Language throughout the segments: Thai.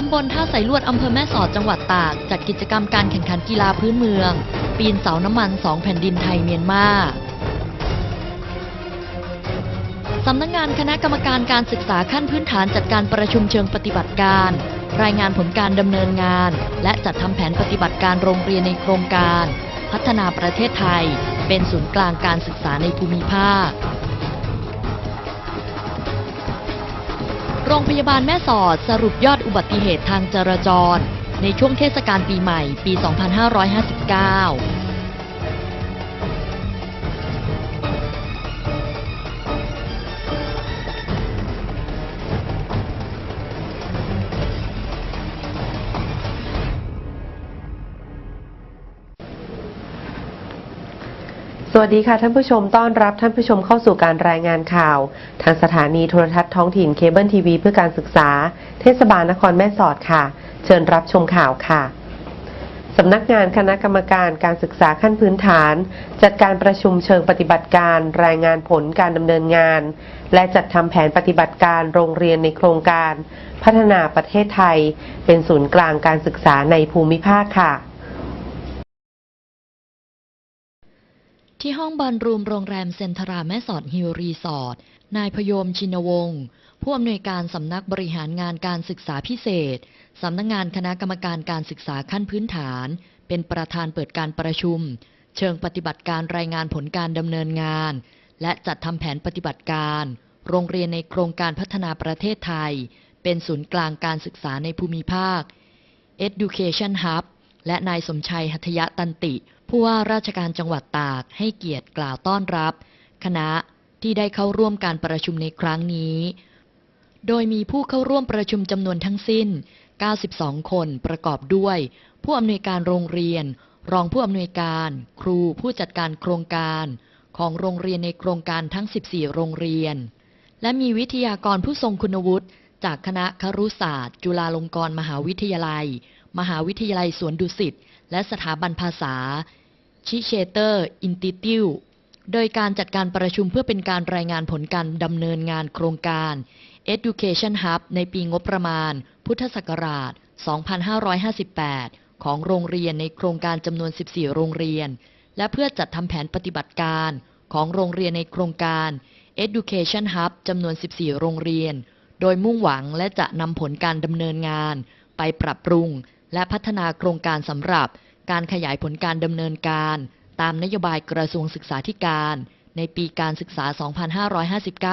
ตำบลท่าใสลวดอำเภอแม่สอดจังหวัดตาก จัดกิจกรรมการแข่งขันกีฬาพื้นเมือง ปีนเสาน้ำมันสองแผ่นดินไทยเมียนมาสำนักงานคณะกรรมการการศึกษาขั้นพื้นฐานจัดการประชุมเชิงปฏิบัติการ รายงานผลการดำเนินงาน และจัดทำแผนปฏิบัติการโรงเรียนในโครงการ พัฒนาประเทศไทย เป็นศูนย์กลางการศึกษาในภูมิภาค โรงพยาบาลแม่สอดสรุปยอดอุบัติเหตุทางจราจร ในช่วงเทศกาลปีใหม่ปี 2559 วัสดีค่ะท่านผู้ชมต้อนรับท่านผู้ชมเข้าสู่การรายงานข่าว ทางสถานีโทรทัศน์ท้องถิ่นเคเบิลทีวีเพื่อการศึกษา เทศบาลนครแม่สอดค่ะ เชิญรับชมข่าวค่ะสำนักงานคณะกรรมการการศึกษาขั้นพื้นฐาน จัดการประชุมเชิงปฏิบัติการรายงานผลการดำเนินงาน และจัดทำแผนปฏิบัติการโรงเรียนในโครงการ พัฒนาประเทศไทย เป็นศูนย์กลางการศึกษาในภูมิภาคค่ะ ที่ห้องบอลรูมโรงแรมเซนทราแม่สอดฮิลรีสอร์ท นายพยมชินวงศ์ผู้อำนวยการสำนักบริหารงานการศึกษาพิเศษ สำนักงานคณะกรรมการการศึกษาขั้นพื้นฐาน เป็นประธานเปิดการประชุม เชิงปฏิบัติการรายงานผลการดำเนินงาน และจัดทำแผนปฏิบัติการ โรงเรียนในโครงการพัฒนาประเทศไทย เป็นศูนย์กลางการศึกษาในภูมิภาค Education Hub และนายสมชัยหัตยะตันติ ผู้ว่าราชการจังหวัดตากให้เกียรติกล่าวต้อนรับ คณะที่ได้เข้าร่วมการประชุมในครั้งนี้ โดยมีผู้เข้าร่วมประชุมจำนวนทั้งสิ้น 92 คนประกอบด้วย ผู้อำนวยการโรงเรียน รองผู้อำนวยการ ครูผู้จัดการโครงการ ของโรงเรียนในโครงการทั้ง 14 โรงเรียน และมีวิทยากรผู้ทรงคุณวุฒิจากคณะครุศาสตร์ จุฬาลงกรณ์มหาวิทยาลัย มหาวิทยาลัยสวนดุสิตและสถาบันภาษา ชิเชเตอร์ อินติติวโดยการจัดการประชุมเพื่อเป็นการรายงานผลการดำเนินงานโครงการ Education Hub ในปีงบประมาณ พุทธศักราช 2558 ของโรงเรียนในโครงการจำนวน 14 โรงเรียน และเพื่อจัดทำแผนปฏิบัติการของโรงเรียนในโครงการ Education Hub จำนวน 14 โรงเรียน โดยมุ่งหวังและจะนำผลการดำเนินงาน ไปปรับปรุง และพัฒนาโครงการสำหรับ การขยายผลการดำเนินการ ตามนโยบายกระทรวงศึกษาธิการ ในปีการศึกษา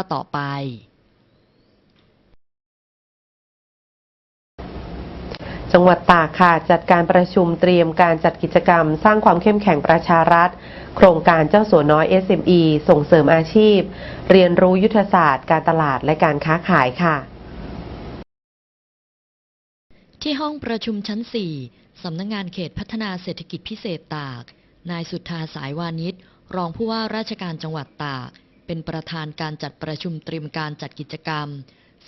2559 ต่อไป จังหวัดตากค่ะ จัดการประชุมเตรียมการจัดกิจกรรม สร้างความเข้มแข็งประชารัฐ โครงการเจ้าสัวน้อย SME ส่งเสริมอาชีพ เรียนรู้ยุทธศาสตร์ การตลาดและการค้าขายค่ะที่ห้องประชุมชั้น 4 สำนักงงานเขตพัฒนาเศรษฐกิจพิเศษตาก นายสุทธาสายวานิชรองผู้ว่าราชการจังหวัดตาก เป็นประธานการจัดประชุมเตรียมการจัดกิจกรรม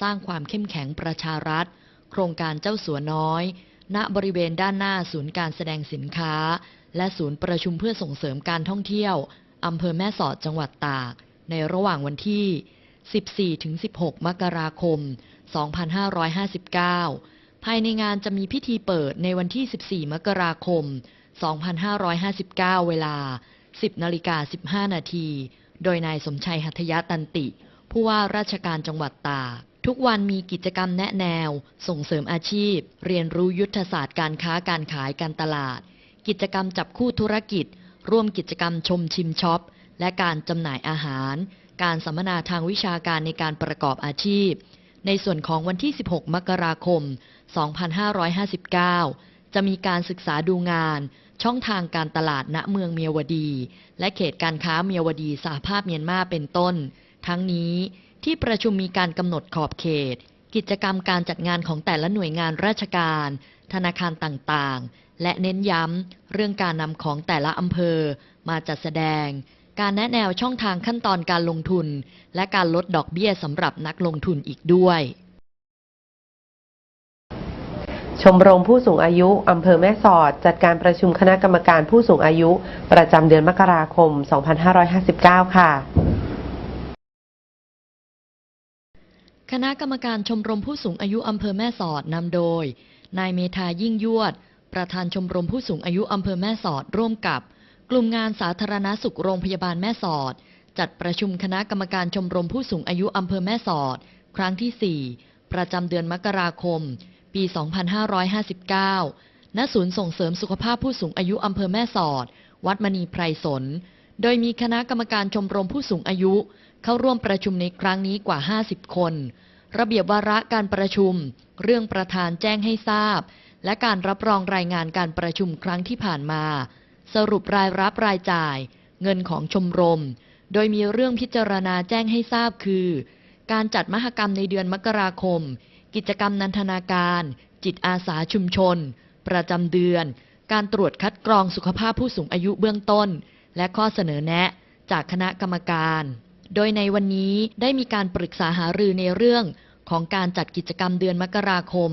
สร้างความเข้มแข็งประชารัฐ โครงการเจ้าสัวน้อย ณบริเวณด้านหน้าศูนย์การแสดงสินค้า และศูนย์ประชุมเพื่อส่งเสริมการท่องเที่ยวอำเภอแม่สอดจังหวัดตาก ในระหว่างวันที่ 14-16 มกราคม 2559 ภายในงานจะมีพิธีเปิดในวันที่ 14 มกราคม 2559 เวลา 10นาฬิกา15 นาที โดยนายสมชัยหัตถยตันติ ผู้ว่าราชการจังหวัดตาก ทุกวันมีกิจกรรมแนะแนว ส่งเสริมอาชีพ เรียนรู้ยุทธศาสตร์การค้าการขายการตลาด กิจกรรมจับคู่ธุรกิจ ร่วมกิจกรรมชมชิมช็อป และการจำหน่ายอาหาร การสัมมนาทางวิชาการในการประกอบอาชีพในส่วนของวันที่ 16 มกราคม 2559 จะมีการศึกษาดูงาน ช่องทางการตลาดณเมืองเมียวดี และเขตการค้าเมียวดีสหภาพเมียนมาเป็นต้น ทั้งนี้ที่ประชุมมีการกำหนดขอบเขต กิจกรรมการจัดงานของแต่ละหน่วยงานราชการ ธนาคารต่างๆ และเน้นย้ำเรื่องการนำของแต่ละอำเภอมาจัดแสดง การแนะแนวช่องทางขั้นตอนการลงทุน และการลดดอกเบี้ยสำหรับนักลงทุนอีกด้วย ชมรมผู้สูงอายุ อำเภอแม่สอด จัดการประชุมคณะกรรมการผู้สูงอายุ ประจำเดือนมกราคม 2559 ค่ะ คณะกรรมการชมรมผู้สูงอายุอำเภอแม่สอดนำโดย นายเมธายิ่งยวด ประธานชมรมผู้สูงอายุอำเภอแม่สอดร่วมกับ กลุ่มงานสาธารณสุขโรงพยาบาลแม่สอด จัดประชุมคณะกรรมการชมรมผู้สูงอายุอำเภอแม่สอด ครั้งที่ 4 ประจำเดือนมกราคม ปี 2559 ณ ศูนย์ส่งเสริมสุขภาพผู้สูงอายุอำเภอแม่สอด วัดมณีไพรสน โดยมีคณะกรรมการชมรมผู้สูงอายุ เข้าร่วมประชุมในครั้งนี้กว่า 50 คน ระเบียบวาระการประชุม เรื่องประธานแจ้งให้ทราบ และการรับรองรายงานการประชุมครั้งที่ผ่านมา สรุปรายรับรายจ่าย เงินของชมรม โดยมีเรื่องพิจารณาแจ้งให้ทราบคือ การจัดมหกรรมในเดือนมกราคม กิจกรรมนันทนาการ จิตอาสาชุมชน ประจำเดือน การตรวจคัดกรองสุขภาพผู้สูงอายุเบื้องต้น และข้อเสนอแนะจากคณะกรรมการ โดยในวันนี้ได้มีการปรึกษาหารือในเรื่องของการจัดกิจกรรมเดือนมกราคม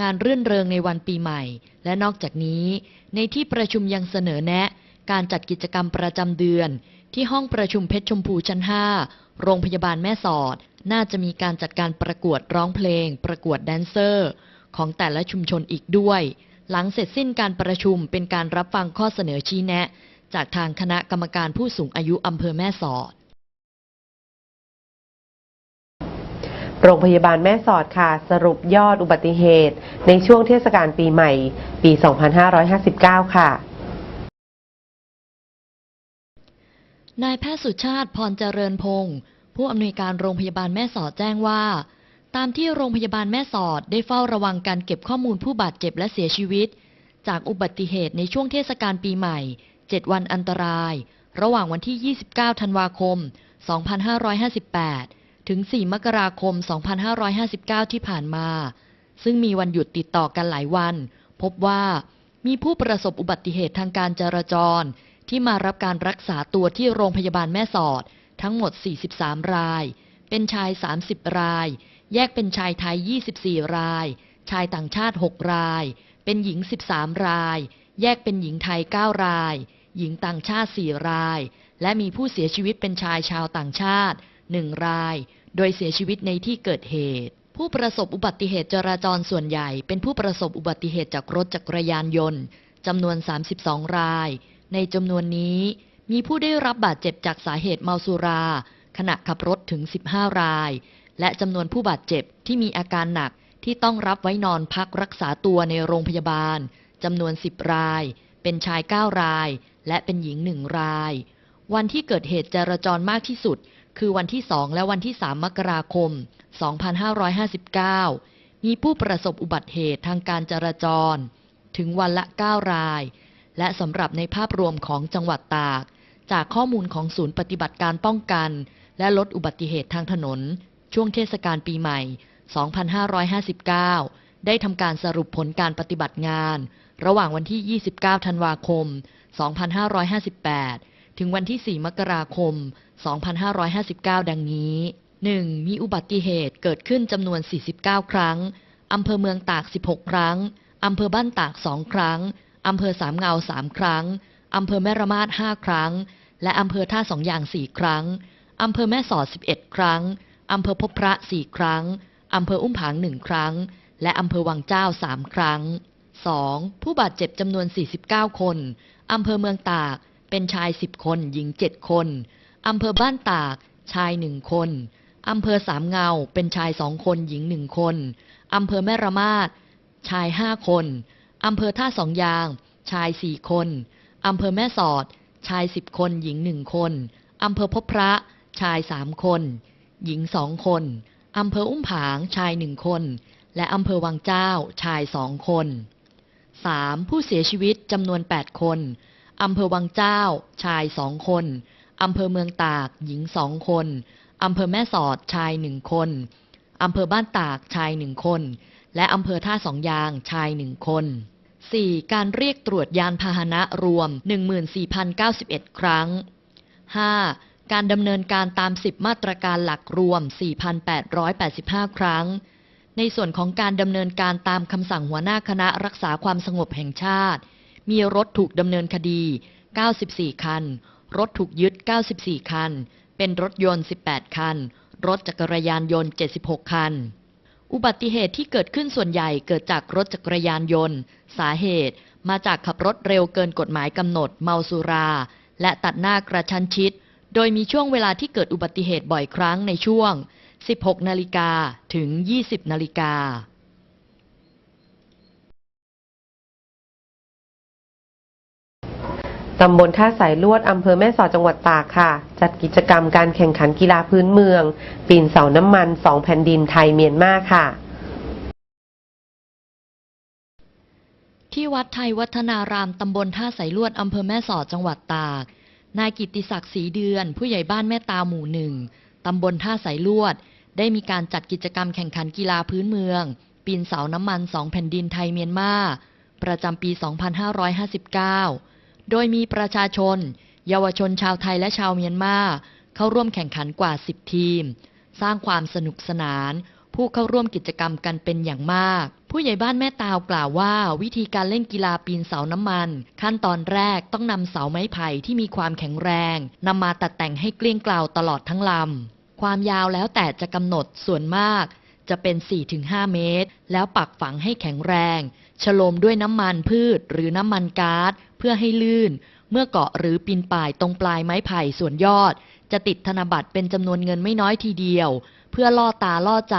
งานรื่นเริงในวันปีใหม่ และนอกจากนี้ ในที่ประชุมยังเสนอแนะ การจัดกิจกรรมประจำเดือน ที่ห้องประชุมเพชรชมพูชั้น 5 โรงพยาบาลแม่สอด น่าจะมีการจัดการประกวดร้องเพลง ประกวดแดนเซอร์ ของแต่ละชุมชนอีกด้วย หลังเสร็จสิ้นการประชุมเป็นการรับฟังข้อเสนอชี้แนะ จากทางคณะกรรมการผู้สูงอายุอำเภอแม่สอดโรงพยาบาลแม่สอดค่ะ สรุปยอดอุบัติเหตุ ในช่วงเทศกาลปีใหม่ ปี 2559 ค่ะ นายแพทย์สุชาติพรเจริญพงศ์ผู้อำนวยการโรงพยาบาลแม่สอดแจ้งว่า ตามที่โรงพยาบาลแม่สอดได้เฝ้าระวังการเก็บข้อมูลผู้บาดเจ็บและเสียชีวิต จากอุบัติเหตุในช่วงเทศกาลปีใหม่ 7 วันอันตราย ระหว่างวันที่ 29 ธันวาคม 2558 ถึง 4 มกราคม 2559 ที่ผ่านมา ซึ่งมีวันหยุดติดต่อกันหลายวัน พบว่ามีผู้ประสบอุบัติเหตุทางการจราจร ที่มารับการรักษาตัวที่โรงพยาบาลแม่สอด ทั้งหมด 43 ราย เป็นชาย 30 ราย แยกเป็นชายไทย 24 ราย ชายต่างชาติ 6 ราย เป็นหญิง 13 ราย แยกเป็นหญิงไทย 9 ราย หญิงต่างชาติ 4 ราย และมีผู้เสียชีวิตเป็นชายชาวต่างชาติ 1 ราย โดยเสียชีวิตในที่เกิดเหตุผู้ประสบอุบัติเหตุจราจรส่วนใหญ่ เป็นผู้ประสบอุบัติเหตุจากรถจักรยานยนต์จำนวน 32 ราย ในจำนวนนี้มีผู้ได้รับบาดเจ็บจากสาเหตุเมาสุรา ขณะขับรถถึง 15 ราย และจำนวนผู้บาดเจ็บที่มีอาการหนักที่ต้องรับไว้นอนพักรักษาตัวในโรงพยาบาลจำนวน 10 ราย เป็นชาย 9 ราย และเป็นหญิง 1 ราย วันที่เกิดเหตุจราจรมากที่สุด คือวันที่ 2 และวันที่ 3 มกราคม 2559 มีผู้ประสบอุบัติเหตุทางการจราจร ถึงวันละ 9 ราย และสำหรับในภาพรวมของจังหวัดตาก จากข้อมูลของศูนย์ปฏิบัติการป้องกัน และลดอุบัติเหตุทางถนน ช่วงเทศกาลปีใหม่ 2559 ได้ทำการสรุปผลการปฏิบัติงาน ระหว่างวันที่ 29 ธันวาคม 2558 ถึงวันที่ 4 มกราคม 2559 ดังนี้ 1. มีอุบัติเหตุเกิดขึ้นจำนวน 49 ครั้ง อำเภอเมืองตาก 16 ครั้ง อำเภอบ้านตาก 2 ครั้ง อำเภอสามเงา3ครั้ง อำเภอแม่ระมาด5ครั้ง และอำเภอท่าสองอย่าง4ครั้ง อำเภอแม่สอด11ครั้ง อำเภอพบพระ4ครั้ง อำเภออุ้มผาง1ครั้ง และอำเภอวังเจ้า3ครั้ง 2. ผู้บาดเจ็บจำนวน 49 คน อำเภอเมืองตาก เป็นชาย 10 คน หญิง 7 คน อำเภอบ้านตาก ชาย 1 คน อำเภอสามเงา เป็นชาย 2 คน หญิง 1 คน อำเภอแม่ระมาด ชาย 5 คน อำเภอท่าสองยาง ชาย4คนอำเภอแม่สอด ชาย10คน หญิง1คนอำเภอพบพระ ชาย3คน หญิง2คนอำเภออุ้มผาง ชาย1คน และอำเภอวังเจ้า ชาย2คน 3. ผู้เสียชีวิตจำนวน 8 คนอำเภอวังเจ้า ชาย2คนอำเภอเมืองตาก หญิง2คนอำเภอแม่สอด ชาย1คนอำเภอบ้านตาก ชาย1คน และอำเภอท่าสองยางชาย1คน 4. การเรียกตรวจยานพาหนะรวม 14,091 ครั้ง 5. การดำเนินการตาม 10 มาตรการหลักรวม 4,885 ครั้ง ในส่วนของการดำเนินการตามคำสั่งหัวหน้าคณะรักษาความสงบแห่งชาติ มีรถถูกดำเนินคดี 94 คัน รถถูกยึด 94 คัน เป็นรถยนต์ 18 คัน รถจักรยานยนต์ 76 คัน อุบัติเหตุที่เกิดขึ้นส่วนใหญ่เกิดจากรถจักรยานยนต์ สาเหตุมาจากขับรถเร็วเกินกฎหมายกำหนดเมาสุรา และตัดหน้ากระชั้นชิด โดยมีช่วงเวลาที่เกิดอุบัติเหตุบ่อยครั้งในช่วง 16 นาฬิกาถึง 20 นาฬิกา ตำบลท่าสายลวด อำเภอแม่สอดจังหวัดตากค่ะ จัดกิจกรรมการแข่งขันกีฬาพื้นเมือง ปีนเสาน้ำมันสองแผ่นดินไทยเมียนมาค่ะ ที่วัดไทยวัฒนาราม ตำบลท่าสายลวด อำเภอแม่สอดจังหวัดตาก นายกิติศักดิ์ศรีเดือน ผู้ใหญ่บ้านแม่ตาหมู่หนึ่งตำบลท่าสายลวด ได้มีการจัดกิจกรรมแข่งขันกีฬาพื้นเมือง ปีนเสาน้ำมันสองแผ่นดินไทยเมียนมาประจำปี 2559 โดยมีประชาชน เยาวชนชาวไทยและชาวเมียนมาเข้าร่วมแข่งขันกว่า 10 ทีม สร้างความสนุกสนาน ผู้เข้าร่วมกิจกรรมกันเป็นอย่างมาก ผู้ใหญ่บ้านแม่ตาวกล่าวว่า วิธีการเล่นกีฬาปีนเสาน้ำมัน ขั้นตอนแรกต้องนำเสาไม้ไผ่ที่มีความแข็งแรงนำมาตัดแต่งให้เกลี้ยงกล่าวตลอดทั้งลำความยาวแล้วแต่จะกำหนดส่วนมาก จะเป็น 4-5 เมตร แล้วปักฝังให้แข็งแรง ฉโลมด้วยน้ำมันพืชหรือน้ำมันก๊าซเพื่อให้ลื่น เมื่อเกาะหรือปีนป่ายตรงปลายไม้ไผ่ส่วนยอด จะติดธนบัตรเป็นจำนวนเงินไม่น้อยทีเดียว เพื่อล่อตาล่อใจ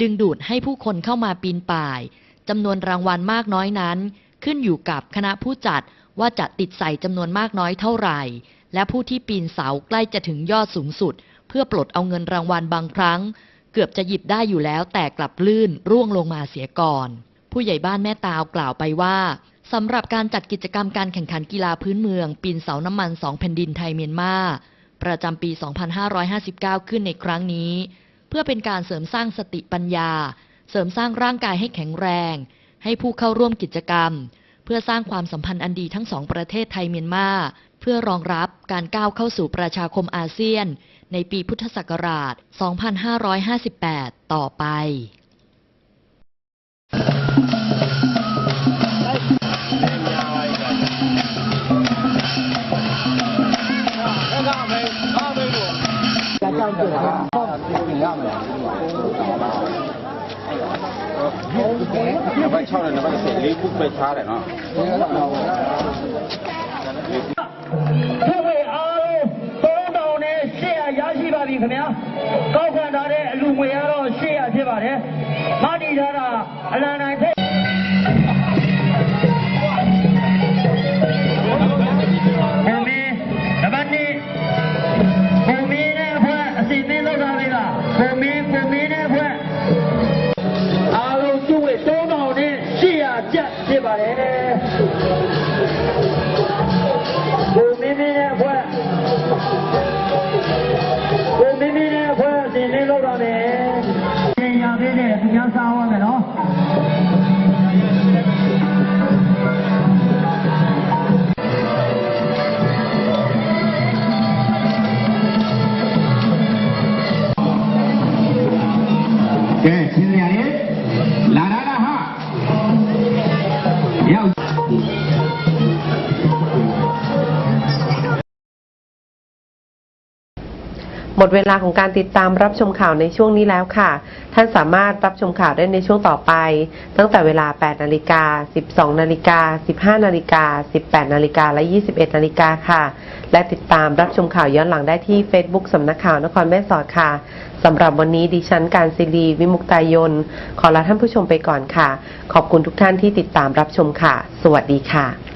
ดึงดูดให้ผู้คนเข้ามาปีนป่ายจำนวนรางวัลมากน้อยนั้น ขึ้นอยู่กับคณะผู้จัดว่าจะติดใส่จำนวนมากน้อยเท่าไหร่ และผู้ที่ปีนเสาใกล้จะถึงยอดสูงสุด เพื่อปลดเอาเงินรางวัลบางครั้ง เกือบจะหยิบได้อยู่แล้วแต่กลับลื่นร่วงลงมาเสียก่อน ผู้ใหญ่บ้านแม่ตาวกล่าวไปว่าสำหรับการจัดกิจกรรมการแข่งขันกีฬาพื้นเมือง ปีนเสาน้ำมันสองแผ่นดินไทยเมียนมา ประจำปี 2559 ขึ้นในครั้งนี้ เพื่อเป็นการเสริมสร้างสติปัญญา เสริมสร้างร่างกายให้แข็งแรง ให้ผู้เข้าร่วมกิจกรรม เพื่อสร้างความสัมพันธ์อันดีทั้งสองประเทศไทยเมียนมา เพื่อรองรับการก้าวเข้าสู่ประชาคมอาเซียน ในปีพุทธศักราช 2558 ต่อไป 那边敲的那边水里不被插的啊。 ခင်ဗျာကောက်ခံထားတဲ့အလူငွေကတော့800ဖြစ်ပါတယ်မတည်ထားတာအလံတိုင်းထက် Yeah. มดเวลาของการติดตามรับชมข่าวในช่วงนี้แล้วค่ะ ท่านสามารถรับชมข่าวได้ในช่วงต่อไป ตั้งแต่เวลา 8 นาฬิกา 12 นาฬิกา 15 นาฬิกา 18 นาฬิกา และ 21 นาฬิกาค่ะ และติดตามรับชมข่าวย้อนหลังได้ที่ Facebook สำนักข่าวนครแม่สอดค่ะสำหรับวันนี้ดิฉันการศิรีวิมุกตายน ขอลาท่านผู้ชมไปก่อนค่ะ ขอบคุณทุกท่านที่ติดตามรับชมค่ะ สวัสดีค่ะ